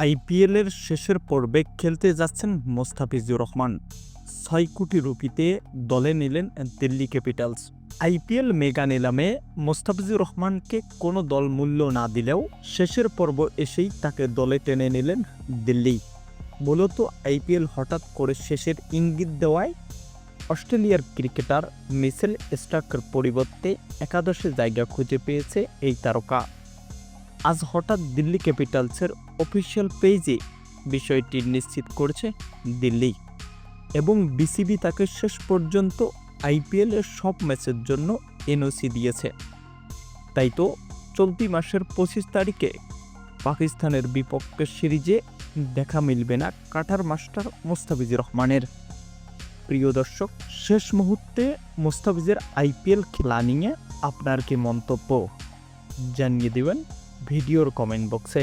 আইপিএলের শেষের পর্বে খেলতে যাচ্ছেন মোস্তাফিজুর রহমান। ছয় কোটি রুপিতে দলে নিলেন দিল্লি ক্যাপিটালস। আইপিএল মেগা নিলামে মোস্তাফিজুর রহমানকে কোনো দল মূল্য না দিলেও শেষের পর্ব এসেই তাকে দলে টেনে নিলেন দিল্লি। মূলত আইপিএল হঠাৎ করে শেষের ইঙ্গিত দেওয়ায় অস্ট্রেলিয়ার ক্রিকেটার মিসেল স্টার্কের পরিবর্তে একাদশে জায়গা খুঁজে পেয়েছে এই তারকা। আজ হঠাৎ দিল্লি ক্যাপিটালসের অফিসিয়াল পেজে বিষয়টি নিশ্চিত করেছে দিল্লি এবং বিসিবি তাকে শেষ পর্যন্ত আইপিএলের সব ম্যাচের জন্য এনওসি দিয়েছে। তাই তো চলতি মাসের পঁচিশ তারিখে পাকিস্তানের বিপক্ষে সিরিজে দেখা মিলবে না কাটার মাস্টার মোস্তাফিজুর রহমানের। প্রিয় দর্শক, শেষ মুহূর্তে মোস্তাফিজের আইপিএল খেলা নিয়ে আপনার কি মন্তব্য? জানিয়ে দেবেন ভিডিওর কমেন্ট বক্সে